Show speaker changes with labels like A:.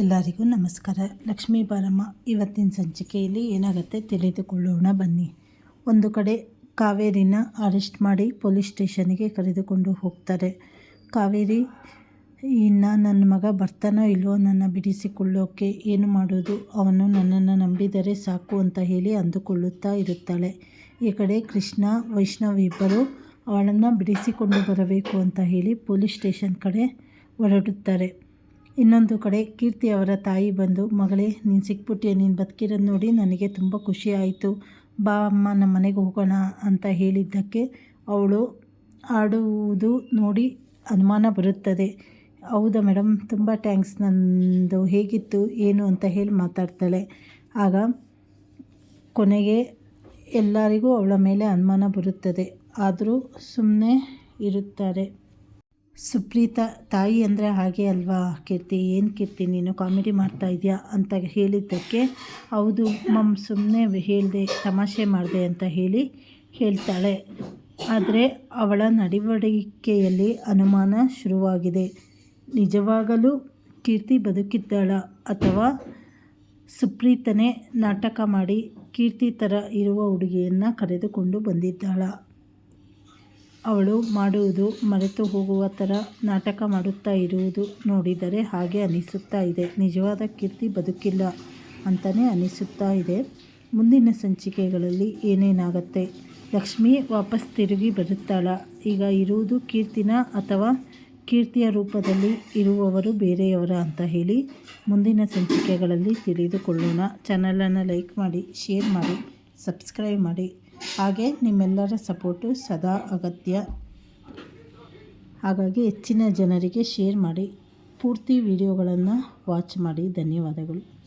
A: ಎಲ್ಲರಿಗೂ ನಮಸ್ಕಾರ. ಲಕ್ಷ್ಮೀ ಬಾರಮ್ಮ, ಇವತ್ತಿನ ಸಂಚಿಕೆಯಲ್ಲಿ ಏನಾಗುತ್ತೆ ತಿಳಿದುಕೊಳ್ಳೋಣ ಬನ್ನಿ. ಒಂದು ಕಡೆ ಕಾವೇರಿನ ಅರೆಸ್ಟ್ ಮಾಡಿ ಪೊಲೀಸ್ ಸ್ಟೇಷನ್ಗೆ ಕರೆದುಕೊಂಡು ಹೋಗ್ತಾರೆ. ಕಾವೇರಿ, ಇನ್ನು ನನ್ನ ಮಗ ಬರ್ತಾನೋ ಇಲ್ವೋ ನನ್ನ ಬಿಡಿಸಿಕೊಳ್ಳೋಕೆ ಏನು ಮಾಡೋದು? ಅವನು ನನ್ನನ್ನು ನಂಬಿದರೆ ಸಾಕು ಅಂತ ಹೇಳಿ ಅಂದುಕೊಳ್ಳುತ್ತಾ ಇರುತ್ತಾಳೆ. ಈ ಕಡೆ ಕೃಷ್ಣ, ವೈಷ್ಣವ್ ಇಬ್ಬರು ಅವಳನ್ನು ಬಿಡಿಸಿಕೊಂಡು ಬರಬೇಕು ಅಂತ ಹೇಳಿ ಪೊಲೀಸ್ ಸ್ಟೇಷನ್ ಕಡೆ ಹೊರಡುತ್ತಾರೆ. ಇನ್ನೊಂದು ಕಡೆ ಕೀರ್ತಿ ಅವರ ತಾಯಿ ಬಂದು, ಮಗಳೇ, ನೀನು ಸಿಕ್ಬಿಟ್ಟಿಯ ನೀನು ಬದುಕಿರೋದು ನೋಡಿ ನನಗೆ ತುಂಬ ಖುಷಿ ಆಯಿತು. ಬಾ ಅಮ್ಮ ನಮ್ಮ ಮನೆಗೆ ಹೋಗೋಣ ಅಂತ ಹೇಳಿದ್ದಕ್ಕೆ ಅವಳು ಆಡುವುದು ನೋಡಿ ಅನುಮಾನ ಬರುತ್ತದೆ. ಹೌದಾ ಮೇಡಮ್ ತುಂಬ ಟ್ಯಾಂಕ್ಸ್ ನಂದು ಹೇಗಿತ್ತು, ಏನು ಅಂತ ಹೇಳಿ ಮಾತಾಡ್ತಾಳೆ. ಆಗ ಕೊನೆಗೆ ಎಲ್ಲರಿಗೂ ಅವಳ ಮೇಲೆ ಅನುಮಾನ ಬರುತ್ತದೆ. ಆದರೂ ಸುಮ್ಮನೆ ಇರುತ್ತಾರೆ. ಸುಪ್ರೀತಾ ತಾಯಿ ಅಂದರೆ ಹಾಗೆ ಅಲ್ವಾ, ಕೀರ್ತಿ? ಏನು ಕೀರ್ತಿ, ನೀನು ಕಾಮಿಡಿ ಮಾಡ್ತಾ ಇದೆಯಾ ಅಂತ ಹೇಳಿದ್ದಕ್ಕೆ ಹೌದು, ಮಮ್ ಸುಮ್ಮನೆ ಹೇಳಿದೆ, ತಮಾಷೆ ಮಾಡಿದೆ ಅಂತ ಹೇಳಿ ಹೇಳ್ತಾಳೆ. ಆದರೆ ಅವಳ ನಡವಳಿಕೆಯಲ್ಲಿ ಅನುಮಾನ ಶುರುವಾಗಿದೆ. ನಿಜವಾಗಲೂ ಕೀರ್ತಿ ಬದುಕಿದ್ದಾಳ ಅಥವಾ ಸುಪ್ರೀತನೇ ನಾಟಕ ಮಾಡಿ ಕೀರ್ತಿ ಥರ ಇರುವ ಹುಡುಗಿಯನ್ನು ಕರೆದುಕೊಂಡು ಬಂದಿದ್ದಾಳ? ಅವಳು ಮಾಡುವುದು ಮರೆತು ಹೋಗುವ ಥರ ನಾಟಕ ಮಾಡುತ್ತಾ ಇರುವುದು ನೋಡಿದರೆ ಹಾಗೆ ಅನಿಸುತ್ತಾ ಇದೆ. ನಿಜವಾದ ಕೀರ್ತಿ ಬದುಕಿಲ್ಲ ಅಂತಲೇ ಅನಿಸುತ್ತಾ ಇದೆ. ಮುಂದಿನ ಸಂಚಿಕೆಗಳಲ್ಲಿ ಏನೇನಾಗತ್ತೆ? ಲಕ್ಷ್ಮಿ ವಾಪಸ್ ತಿರುಗಿ ಬರುತ್ತಾಳ. ಈಗ ಇರುವುದು ಕೀರ್ತಿನ ಅಥವಾ ಕೀರ್ತಿಯ ರೂಪದಲ್ಲಿ ಇರುವವರು ಬೇರೆಯವರ ಅಂತ ಹೇಳಿ ಮುಂದಿನ ಸಂಚಿಕೆಗಳಲ್ಲಿ ತಿಳಿದುಕೊಳ್ಳೋಣ. ಚಾನಲನ್ನು ಲೈಕ್ ಮಾಡಿ, ಶೇರ್ ಮಾಡಿ, ಸಬ್ಸ್ಕ್ರೈಬ್ ಮಾಡಿ. ಹಾಗೆ ನಿಮ್ಮೆಲ್ಲರ ಸಪೋರ್ಟು ಸದಾ ಅಗತ್ಯ. ಹಾಗಾಗಿ ಹೆಚ್ಚಿನ ಜನರಿಗೆ ಶೇರ್ ಮಾಡಿ, ಪೂರ್ತಿ ವಿಡಿಯೋಗಳನ್ನು ವಾಚ್ ಮಾಡಿ. ಧನ್ಯವಾದಗಳು.